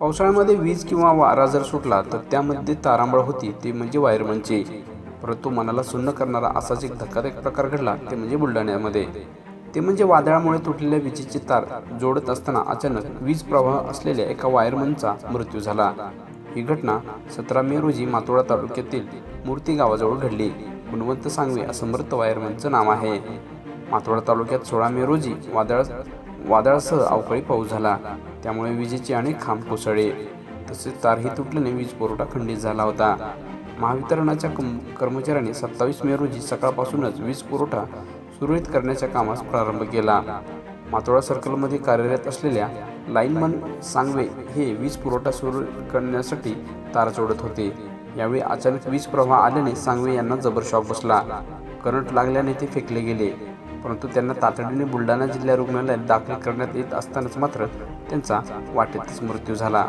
पावसाळ्यामध्ये वीज किंवा वारा जर सुटला तर त्यामध्ये तारांबळ होती. ते म्हणजे वायरमनची. परंतु मनाला सुन्न करणारा असाच एक धक्कादायक प्रकार घडला ते म्हणजे बुलढाण्यामध्ये. ते म्हणजे वादळामुळे तुटलेल्या विजेची तार जोडत असताना अचानक वीज प्रवाह असलेल्या एका वायरमनचा मृत्यू झाला. ही घटना सतरा मे रोजी मातोळा तालुक्यातील मूर्ती गावाजवळ घडली. गुणवंत सांगवे असं मृत वायरमनचं नाव आहे. मातोळा तालुक्यात सोळा मे रोजी वादळ वादळासह अवकाळी पाऊस झाला. त्यामुळे विजेचे अनेक खांब कोसळले. तसेच तारही तुटल्याने वीज पुरवठा खंडित झाला होता. महावितरणाच्या कम कर्मचाऱ्यांनी सत्तावीस मे रोजी सकाळपासूनच वीज पुरवठा सुरळीत करण्याच्या कामास प्रारंभ केला. मातोळा सर्कलमध्ये कार्यरत असलेल्या लाईनमन सांगवे हे वीज पुरवठा सुरू करण्यासाठी तार जोडत होते. यावेळी अचानक वीज प्रवाह आल्याने सांगवे यांना जबर शॉक बसला. करंट लागल्याने ते फेकले गेले. परंतु त्यांना तातडीने बुलढाणा जिल्हा रुग्णालयात दाखल करण्यात येत असतानाच मात्र त्यांचा वाटेतच मृत्यू झाला.